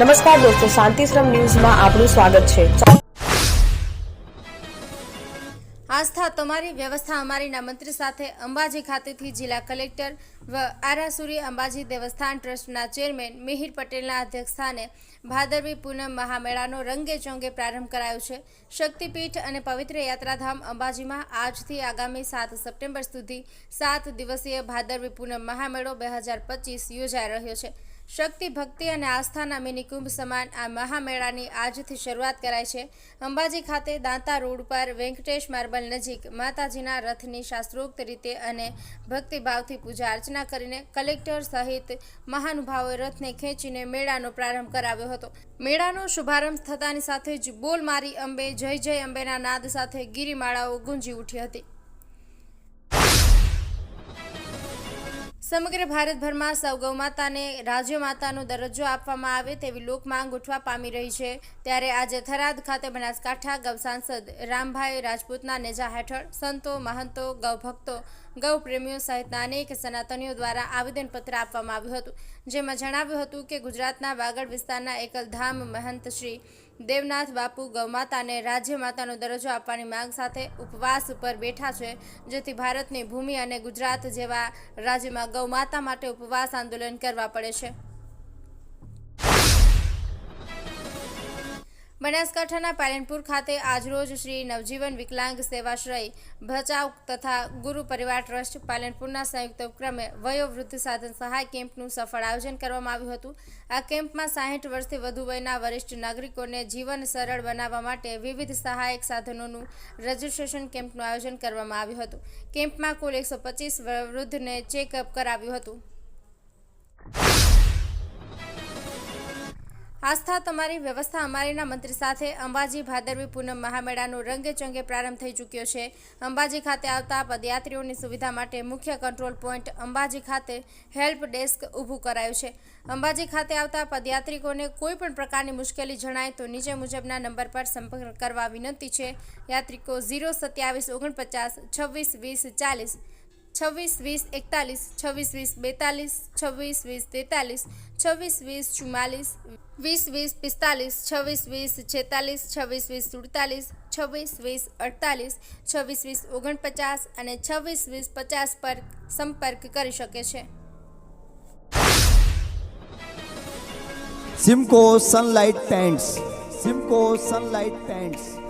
નમસ્કાર દોસ્તો, શાંતિશ્રમ ન્યૂઝમાં આપનું સ્વાગત છે. આસ્થા, તમારી વ્યવસ્થા અમારીના મંત્રી સાથે અંબાજી ખાતેથી જિલ્લા કલેક્ટર વ આરાસુરી અંબાજી દેવસ્થાન ટ્રસ્ટના ચેરમેન મિહિર પટેલના અધ્યક્ષસ્થાને ભાદરવી પૂનમ મહામેળાનો રંગે ચોંગે પ્રારંભ કરાયો છે. શક્તિપીઠ અને પવિત્ર યાત્રાધામ અંબાજીમાં આજથી આગામી સાત સપ્ટેમ્બર સુધી સાત દિવસીય ભાદરવી પૂનમ મહામેળો બે યોજાઈ રહ્યો છે. શક્તિ, ભક્તિ અને આસ્થાના મિની કુંભ સમાન આ મહામેળાની આજથી શરૂઆત કરાય છે. અંબાજી ખાતે દાંતા રોડ પર વેંકટેશ માર્બલ નજીક માતાજીના રથની શાસ્ત્રોક્ત રીતે અને ભક્તિભાવથી પૂજા અર્ચના કરીને કલેક્ટર સહિત મહાનુભાવોએ રથને ખેંચીને મેળાનો પ્રારંભ કરાવ્યો હતો. મેળાનો શુભારંભ થતાની સાથે જ બોલ મારી અંબે, જય જય અંબેના નાદ સાથે ગિરિમાળાઓ ગુંજી ઉઠી હતી. સમગ્ર ભારતભરમાં સૌ રાજ્ય માતાનો દરજ્જો આપવામાં આવે તેવી લોક માંગ ઉઠવા પામી રહી છે. ત્યારે આજે થરાદ ખાતે બનાસકાંઠા ગૌ સાંસદ રામભાઈ રાજપૂતના નેજા હેઠળ સંતો, મહંતો ગૌભક્તો ગૌ પ્રેમીઓ સહિતના અનેક સનાતનીઓ દ્વારા આવેદનપત્ર આપવામાં આવ્યું હતું. જેમાં જણાવ્યું હતું કે ગુજરાતના વાગડ વિસ્તારના એકલધામ મહંત શ્રી દેવનાથ બાપુ ગૌમાતાને રાજ્ય માતાનો દરજ્જો આપવાની માંગ સાથે ઉપવાસ ઉપર બેઠા છે, જેથી ભારતની ભૂમિ અને ગુજરાત જેવા રાજ્યમાં ગૌમાતા માટે ઉપવાસ આંદોલન કરવા પડે છે. બનાસકાંઠાના પાલનપુર ખાતે આજરોજ શ્રી નવજીવન વિકલાંગ સેવાશ્રય ભચાઉ તથા ગુરુ પરિવાર ટ્રસ્ટ પાલનપુરના સંયુક્ત ઉપક્રમે વયોવૃદ્ધ સાધન સહાય કેમ્પનું સફળ આયોજન કરવામાં આવ્યું હતું. આ કેમ્પમાં સાહીઠ વર્ષથી વધુ વયના વરિષ્ઠ નાગરિકોને જીવન સરળ બનાવવા માટે વિવિધ સહાયક સાધનોનું રજિસ્ટ્રેશન કેમ્પનું આયોજન કરવામાં આવ્યું હતું. કેમ્પમાં કુલ એકસો પચીસ વૃદ્ધને ચેકઅપ કરાવ્યું હતું. આસ્થા તમારી વ્યવસ્થા અમારીના મંત્રી સાથે અંબાજી ભાદરવી પૂનમ મહામેળાનો રંગેચંગે પ્રારંભ થઈ ચૂક્યો છે. અંબાજી ખાતે આવતા પદયાત્રીઓની સુવિધા માટે મુખ્ય કંટ્રોલ પોઈન્ટ અંબાજી ખાતે હેલ્પ ડેસ્ક ઊભું કરાયું છે. અંબાજી ખાતે આવતા પદયાત્રિકોને કોઈ પણ પ્રકારની મુશ્કેલી જણાય તો નીચે મુજબના નંબર પર સંપર્ક કરવા વિનંતી છે. યાત્રિકો ઝીરો સત્યાવીસ ઓગણપચાસ છવ્વીસ વીસ ચાલીસ છવ્વીસ વીસ એકતાલીસ છવ્વીસ વીસ બેતાલીસ છવ્વીસ વીસ તેતાલીસ છવ્વીસ વીસ ચુમ્માલીસ વીસ વીસ પિસ્તાલીસ છવ્વીસ વીસ છેતાલીસ છવ્વીસ વીસ સુડતાલીસ છવ્વીસ વીસ અડતાલીસ છવ્વીસ વીસ ઓગણપચાસ અને છવ્વીસ વીસ પચાસ પર સંપર્ક કરી શકે છે Simco sunlight paints Simco sunlight paints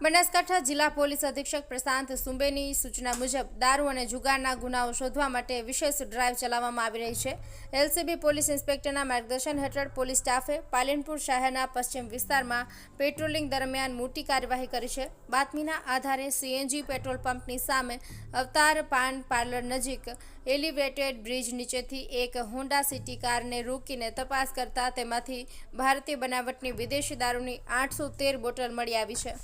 Banaskantha જિલ્લા પોલીસ અધિક્ષક પ્રશાંત સુંબેની સૂચના મુજબ દારૂ અને જુગારના ગુનાઓ શોધવા માટે વિશેષ ડ્રાઈવ ચલાવવામાં આવી રહી છે. એલસીબી પોલીસ ઇન્સ્પેક્ટરના માર્ગદર્શન હેઠળ પોલીસ સ્ટાફે પાલનપુર શહેરના પશ્ચિમ વિસ્તારમાં પેટ્રોલિંગ દરમિયાન મોટી કાર્યવાહી કરી છે. બાતમીના આધારે સીએનજી પેટ્રોલ પંપની સામે અવતાર પાન પાર્લર નજીક એલિવેટેડ બ્રિજ નીચેથી એક હોન્ડા સિટી કારને રોકીને તપાસ કરતા તેમાંથી ભારતીય બનાવટની વિદેશી દારૂની આઠસો તેર બોટલ મળી આવી છે.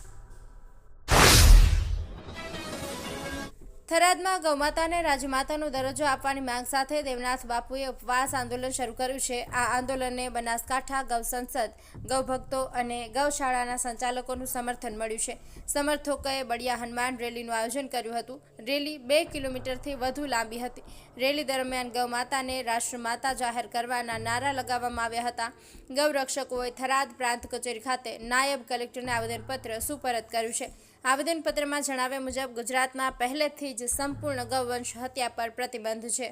થરાદમાં ગૌમાતાને રાજમાતાનો દરજ્જો આપવાની માંગ સાથે દેવનાથ બાપુએ ઉપવાસ આંદોલન શરૂ કર્યું છે. આ આંદોલનને બનાસકાંઠા ગૌ સંસદ ગૌભક્તો અને ગૌશાળાના સંચાલકોનું સમર્થન મળ્યું છે. સમર્થકોએ બળિયા હનુમાન રેલીનું આયોજન કર્યું હતું. રેલી બે કિલોમીટરથી વધુ લાંબી હતી. રેલી દરમિયાન ગૌમાતાને રાષ્ટ્રમાતા જાહેર કરવાના નારા લગાવવામાં આવ્યા હતા. ગૌરક્ષકોએ થરાદ પ્રાંત કચેરી ખાતે નાયબ કલેક્ટરને આવેદનપત્ર સુપરત કર્યું છે. આવેદનપત્રમાં જણાવ્યા મુજબ ગુજરાતમાં પહેલેથી જ સંપૂર્ણ ગૌવંશ હત્યા પર પ્રતિબંધ છે.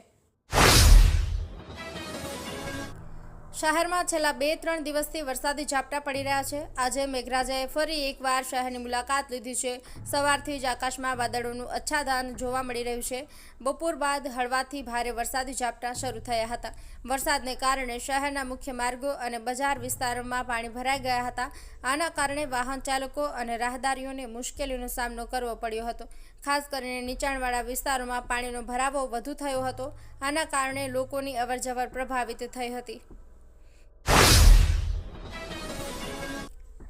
શહેરમાં છેલ્લા બે ત્રણ દિવસથી વરસાદી ઝાપટા પડી રહ્યા છે. આજે મેઘરાજાએ ફરી એકવાર શહેરની મુલાકાત લીધી છે. સવારથી જ આકાશમાં વાદળોનું અચ્છાદાન જોવા મળી રહ્યું છે. બપોર બાદ હળવાથી ભારે વરસાદી ઝાપટા શરૂ થયા હતા. વરસાદને કારણે શહેરના મુખ્ય માર્ગો અને બજાર વિસ્તારોમાં પાણી ભરાઈ ગયા હતા. આના કારણે વાહન ચાલકો અને રાહદારીઓને મુશ્કેલીનો સામનો કરવો પડ્યો હતો. ખાસ કરીને નીચાણવાળા વિસ્તારોમાં પાણીનો ભરાવો વધુ થયો હતો. આના કારણે લોકોની અવરજવર પ્રભાવિત થઈ હતી.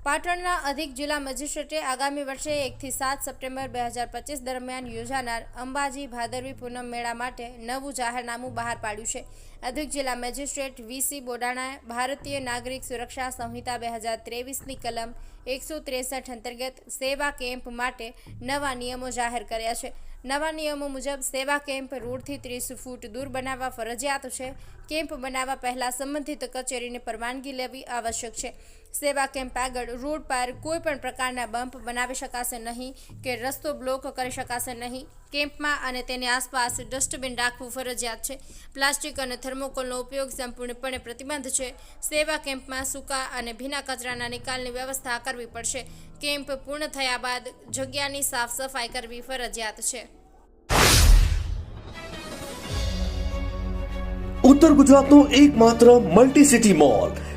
પાટણના અધિક જિલ્લા મેજિસ્ટ્રેટે આગામી વર્ષે એકથી સાત સપ્ટેમ્બર બે હજાર પચીસ દરમિયાન યોજાનાર અંબાજી ભાદરવી પૂનમ મેળા માટે નવું જાહેરનામું બહાર પાડ્યું છે. અધિક જિલ્લા મેજિસ્ટ્રેટ વીસી બોડાણાએ ભારતીય નાગરિક સુરક્ષા સંહિતા બે હજાર ત્રેવીસની કલમ એકસો ત્રેસઠ અંતર્ગત સેવા કેમ્પ માટે નવા નિયમો જાહેર કર્યા છે. નવા નિયમો મુજબ સેવા કેમ્પ રોડથી ત્રીસ ફૂટ દૂર બનાવવા ફરજિયાત છે. કેમ્પ બનાવવા પહેલાં સંબંધિત કચેરીને પરવાનગી લેવી આવશ્યક છે. સેવા કેમ્પ આગળ રોડ પર કોઈ પણ પ્રકારના બમ્પ બનાવી શકાશે નહીં કે રસ્તો બ્લોક કરી શકાશે નહીં. કેમ્પમાં અને તેની આસપાસ ડસ્ટબિન રાખવું ફરજિયાત છે. પ્લાસ્ટિક અને થર્મોકોલનો ઉપયોગ સંપૂર્ણપણે પ્રતિબંધ છે. સેવા કેમ્પમાં સૂકા અને ભીના કચરાના નિકાલની વ્યવસ્થા કરવી પડશે. કેમ્પ પૂર્ણ થયા બાદ જગ્યાની સાફ સફાઈ કરવી ફરજિયાત છે. ઉત્તર ગુજરાતનો એકમાત્ર multi city mall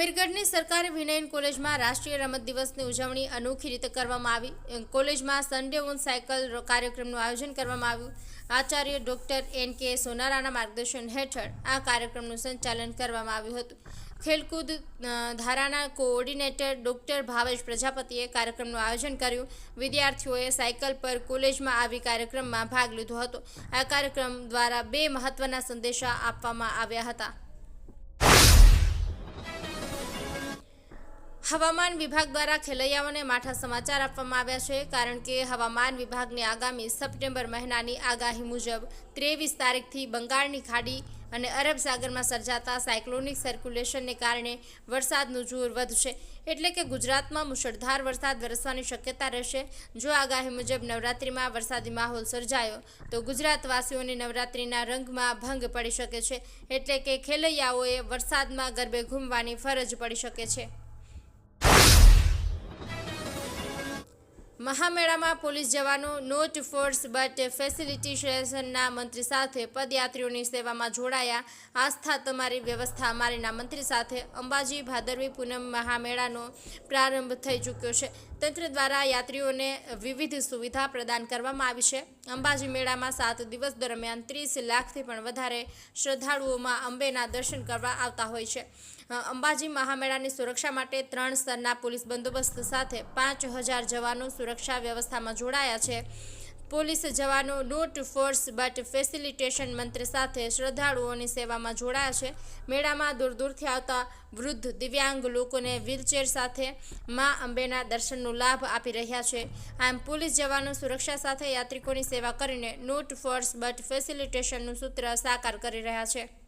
અમીરગઢની સરકારી વિનયન કોલેજમાં રાષ્ટ્રીય રમત દિવસની ઉજવણી અનોખી રીતે કરવામાં આવી. કોલેજમાં સન્ડે ઓન સાયકલ કાર્યક્રમનું આયોજન કરવામાં આવ્યું. આચાર્ય ડોક્ટર એન કે સોનારાના માર્ગદર્શન હેઠળ આ કાર્યક્રમનું સંચાલન કરવામાં આવ્યું હતું. ખેલકૂદ ધારાના કોઓર્ડિનેટર ડોક્ટર ભાવેશ પ્રજાપતિએ કાર્યક્રમનું આયોજન કર્યું. વિદ્યાર્થીઓએ સાયકલ પર કોલેજમાં આવી કાર્યક્રમમાં ભાગ લીધો હતો. આ કાર્યક્રમ દ્વારા બે મહત્વના સંદેશા આપવામાં આવ્યા હતા. હવામાન વિભાગ દ્વારા ખેલૈયાઓને માઠા સમાચાર આપવામાં આવ્યા છે, કારણ કે હવામાન વિભાગની આગામી સપ્ટેમ્બર મહિનાની આગાહી મુજબ ત્રેવીસ તારીખથી બંગાળની ખાડી અને અરબ સાગરમાં સર્જાતા સાયક્લોનિક સર્ક્યુલેશનને કારણે વરસાદનું જોર વધશે. એટલે કે ગુજરાતમાં મુશળધાર વરસાદ વરસવાની શક્યતા રહેશે. જો આગાહી મુજબ નવરાત્રિમાં વરસાદી માહોલ સર્જાયો, તો ગુજરાતવાસીઓને નવરાત્રિના રંગમાં ભંગ પડી શકે છે. એટલે કે ખેલૈયાઓએ વરસાદમાં ગરબે ઘૂમવાની ફરજ પડી શકે છે. મહામેળામાં પોલીસ જવાનો નોટ ફોર્સ બટ ફેસિલિટેશનના મંત્રી સાથે પદયાત્રીઓની સેવામાં જોડાયા. આસ્થા તમારી વ્યવસ્થા અમારીના મંત્રી સાથે અંબાજી ભાદરવી પૂનમ મહામેળાનો પ્રારંભ થઈ ચૂક્યો છે. તંત્ર દ્વારા યાત્રીઓને વિવિધ સુવિધા પ્રદાન કરવામાં આવી છે. અંબાજી મેળામાં સાત દિવસ દરમિયાન ત્રીસ લાખથી પણ વધારે શ્રદ્ધાળુઓમાં અંબેના દર્શન કરવા આવતા હોય છે. અંબાજી મહામેળાની સુરક્ષા માટે ત્રણ સ્તરના પોલીસ બંદોબસ્ત સાથે પાંચ હજાર જવાનો સુરક્ષા વ્યવસ્થામાં જોડાયા છે. પોલીસ જવાનો નોટ ફોર્સ, બટ ફેસિલિટેશન મંત્ર સાથે શ્રદ્ધાળુઓની સેવામાં જોડાયા છે. મેળામાં દૂર દૂરથી આવતા વૃદ્ધ, દિવ્યાંગ લોકોને વ્હીલચેર સાથે મા અંબેના દર્શનનો લાભ આપી રહ્યા છે. આમ પોલીસ જવાનો સુરક્ષા સાથે યાત્રિકોની સેવા કરીને નોટ ફોર્સ, બટ ફેસિલિટેશનનું સૂત્ર સાકાર કરી રહ્યા છે.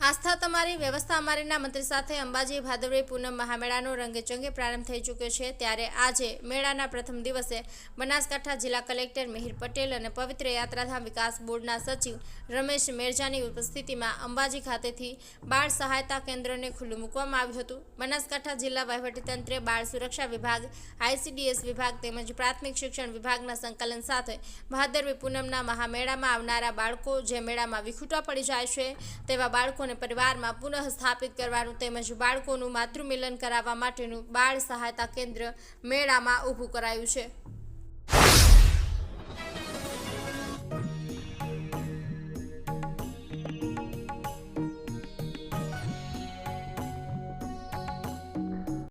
આસ્થા તમારી વ્યવસ્થા અમારીના મંત્રી સાથે અંબાજી ભાદરવી પૂનમ મહામેળાનો રંગેચંગે પ્રારંભ થઈ ચૂક્યો છે. ત્યારે આજે મેળાના પ્રથમ દિવસે બનાસકાંઠા જિલ્લા કલેક્ટર મિહિર પટેલ અને પવિત્ર યાત્રાધામ વિકાસ બોર્ડના સચિવ રમેશ મેરજાની ઉપસ્થિતિમાં અંબાજી ખાતેથી બાળ સહાયતા કેન્દ્રને ખુલ્લું મૂકવામાં આવ્યું હતું. બનાસકાંઠા જિલ્લા વહીવટીતંત્રે બાળ સુરક્ષા વિભાગ, આઈસીડીએસ વિભાગ તેમજ પ્રાથમિક શિક્ષણ વિભાગના સંકલન સાથે ભાદરવી પૂનમના મહામેળામાં આવનારા બાળકો જે મેળામાં વિખૂટા પડી જાય છે તેવા બાળકોને પરિવારમાં પુનઃ સ્થાપિત કરવાનું તેમજ બાળકોનું માતૃમિલન કરાવવા માટેનું બાળ સહાયતા કેન્દ્ર મેળામાં ઊભું કરાયું છે.